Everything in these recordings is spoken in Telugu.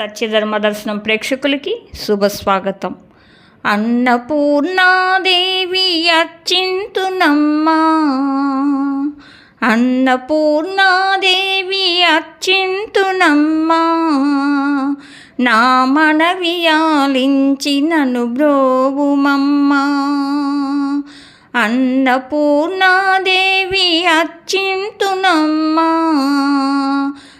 సత్యధర్మ దర్శనం ప్రేక్షకులకి శుభ స్వాగతం. అన్నపూర్ణాదేవి అర్చింతునమ్మా అన్నపూర్ణాదేవి అర్చింతునమ్మా నా మనవి ఆలించినను బ్రోవుమమ్మా అన్నపూర్ణాదేవి అర్చింతునమ్మా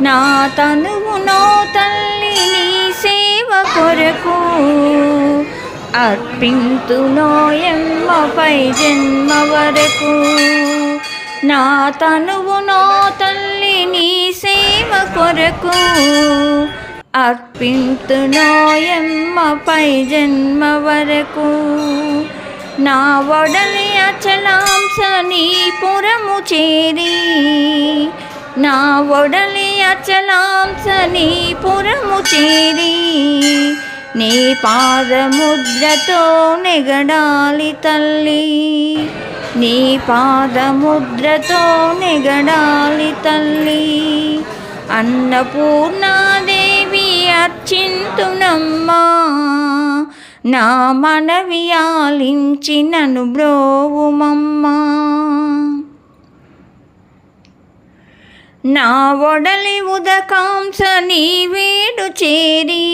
నా తనువు నో తల్లి నీ సేవ కొరకు అర్పింతునో ఎమ్మపై జన్మ వరకు. నా తనువు నో తల్లి నీ సేవ కొరకు అర్పింతునో ఎమ్మపై జన్మ వరకు. నా వడలి అచలాంశ నీ పురము చేరి నా ఒడలి అచలాంశ నీ పురము చేరి నీ పాదముద్రతో నెగడాలి తల్లి. నీ పాదముద్రతో నెగడాలి తల్లి. అన్నపూర్ణాదేవి అర్చింతునమ్మా నా మనవి ఆలించి నన్ను బ్రోవుమమ్మా. నా ఒడలి ఉదకాంస నీ వేడు చేరి.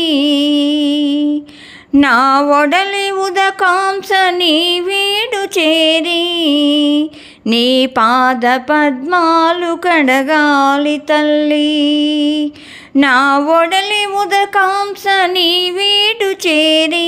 నా ఒడలి ఉదకాంస నీ వేడు చేరి. నీ పాద పద్మాలు కడగాలి తల్లి. నా ఒడలి ఉదకాంస నీ వీడు చేరి.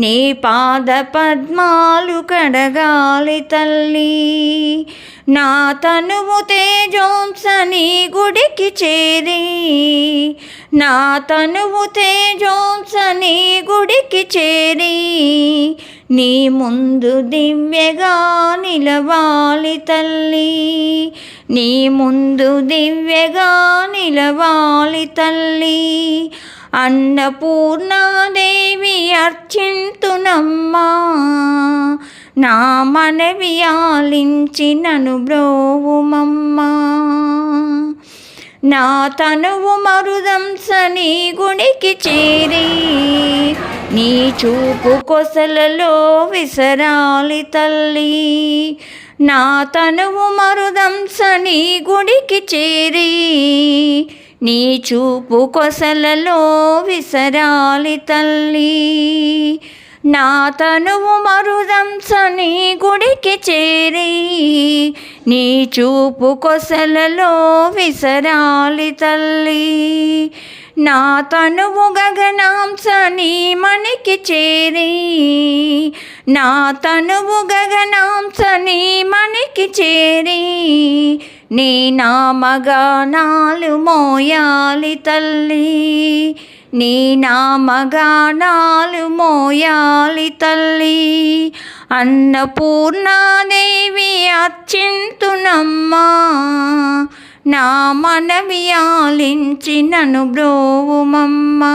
నీ పాద పద్మాలు కడగాలి తల్లి. నా తనువు తేజోంస నీ గుడికి చేరి. నా తనువు తేజోంస నీ గుడికి చేరి. నీ ముందు దివ్యగా నిలవాలి తల్లి. నీ ముందు దివ్యగా నిలవాలి తల్లి. అన్నపూర్ణాదేవి అర్చింతునమ్మా. నా మనవి ఆలించినను బ్రోవుమమ్మా నా తనువు మరుదంస నీ గుడికి చేరి నీ చూపు కొసలలో విసరాలి తల్లి. నా తనువు మరుదంస నీ గుడికి చేరి నీ చూపు కొసలలో విసరాలి తల్లి. నా తనువు మరుదంసని గుడికి చేరి. నీ చూపు కొసలలో విసరాలి తల్లి. నా తనువు గగనాంశ నీ మణికి చేరి. నా తనువు గగనాంశ నీ మణికి చేరి. నీ నామగానాలు మోయాలి తల్లి. నీ నామగానాలు మోయాలి తల్లి. అన్నపూర్ణాదేవి అచ్చింతునమ్మా నా మనవి ఆలించినను బ్రోవుమమ్మా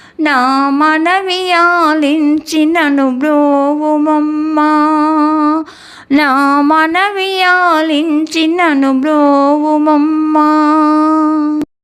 నా మనవి ఆలించినను బ్రోవుమమ్మా. నా మనవి ఆలించినను బ్రోవుమమ్మా.